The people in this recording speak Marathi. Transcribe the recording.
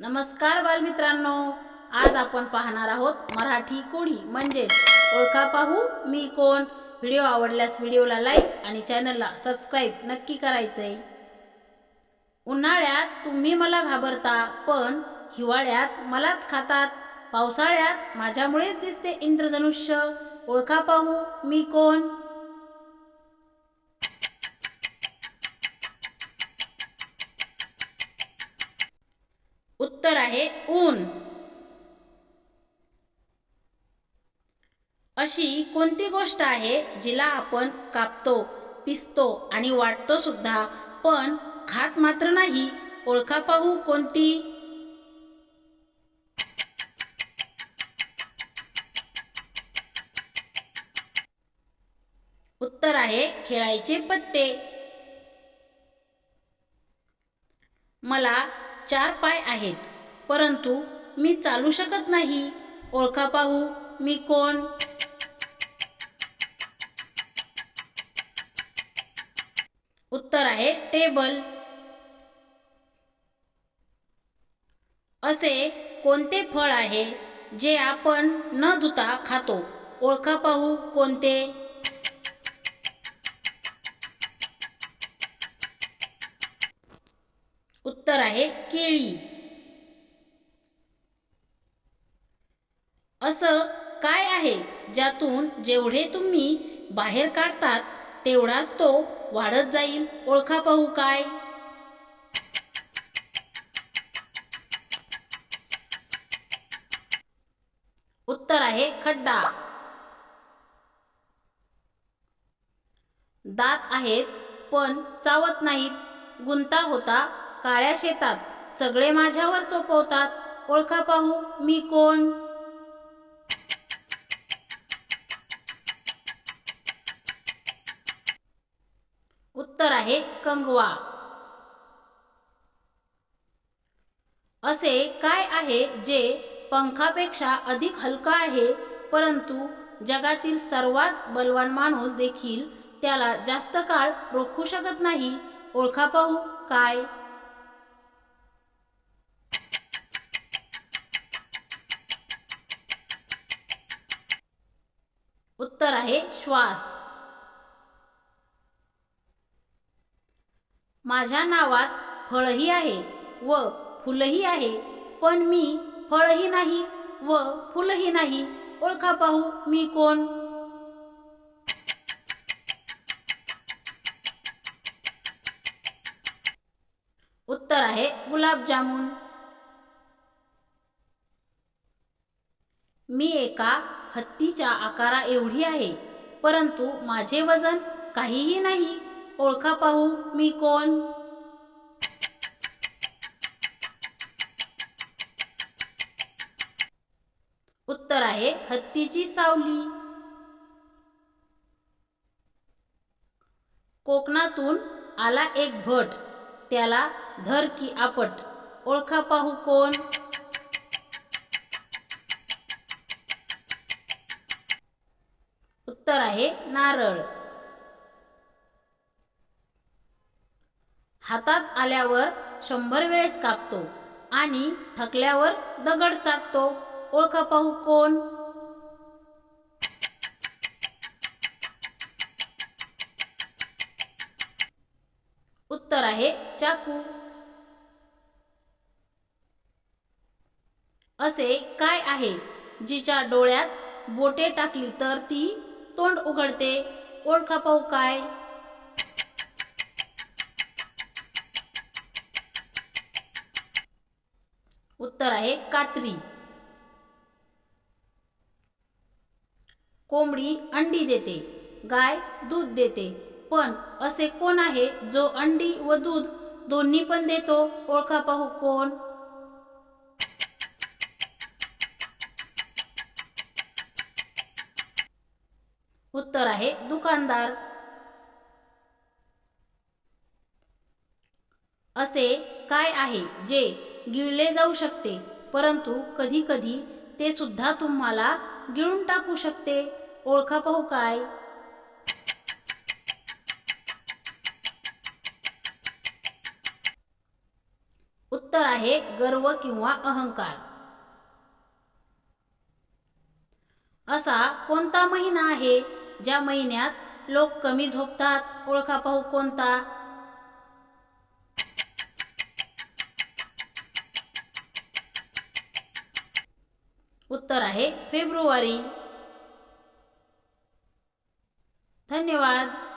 नमस्कार बालमित्रांनो. आज आपण पाहणार आहोत मराठी कोणी म्हणजेच ओळखा पाहू मी कोण. व्हिडिओ आवडल्यास व्हिडिओला लाईक आणि चॅनलला सबस्क्राईब नक्की करायचंय. उन्हाळ्यात तुम्ही मला घाबरता पण हिवाळ्यात मलाच खातात. पावसाळ्यात माझ्यामुळेच दिसते इंद्रधनुष्य. ओळखा पाहू मी कोण. उत्तर आहे ऊन. अशी कोणती गोष्ट आहे जिला आपण कापतो पिसतो आणि वाटतो सुद्धा पण खात मात्र नाही? ओळखा पाहू कोणती? उत्तर आहे खेळायचे पत्ते. मला चार पाय आहेत. परंतु मी चालू शकत नाही. ओळखा पाहू मी कोण? उत्तर आहे टेबल. असे कोणते फळ आहे जे आपण न धुता खातो? ओळखा पाहू कोणते? उत्तर आहे केळी. असं काय आहे ज्यातून जेवढे तुम्ही बाहेर काढतात तेवढाच तो वाढत जाईल? ओळखा पाहू काय? उत्तर आहे खड्डा. दात आहेत पण चावत नाहीत. गुंता होता काळ्या शेतात. सगळे माझ्यावर सोपवतात. ओळखा पाहू मी कोण? उत्तर आहे कंगवा. असे काय आहे जे पंखापेक्षा अधिक हलका आहे परंतु जगातील सर्वात बलवान माणूस देखील त्याला जास्त काळ रोखू शकत नाही? ओळखा पाहू काय? उत्तर आहे श्वास. माझ्या नावात फळही आहे व फुलही आहे पण मी फळही नाही व फुलही नाही. ओळखा पाहू मी कोण? उत्तर आहे गुलाबजामुन. मी एका हत्तीच्या आकारा एवढी आहे परंतु माझे वजन काहीही नाही. ओळखा पाहू मी कोण? उत्तर आहे हत्तीची सावली. कोकणातून आला एक भट त्याला धर की आपट. ओळखा पाहू कोण? उत्तर आहे नारळ. हातात आल्यावर शंभर वेळेस कापतो आणि थकल्यावर दगड चाटतो. ओळखा पाहू कोण? उत्तर आहे चाकू. असे काय आहे जिच्या डोळ्यात बोटे टाकली तर ती तोंड उघडते? ओळखा पाहू काय? उत्तर आहे कात्री. कोंबडी अंडी देते गाय दूध देते पण असे कोण आहे जो अंडी व दूध दोन्ही पण देतो? ओळखा पाहू कोण? उत्तर आहे दुकानदार. असे काय आहे जे गिळले जाऊ शकते. परंतु कधी कधी ते सुद्धा तुम्हाला गिळून टाकू शकते. ओळखा पाहू काय? उत्तर आहे गर्व किंवा अहंकार. असा कोणता महिना आहे? ज्या महिन्यात लोक कमी झोपतात. ओळखा पाहू कोणता? उत्तर आहे फेब्रुवारी. धन्यवाद.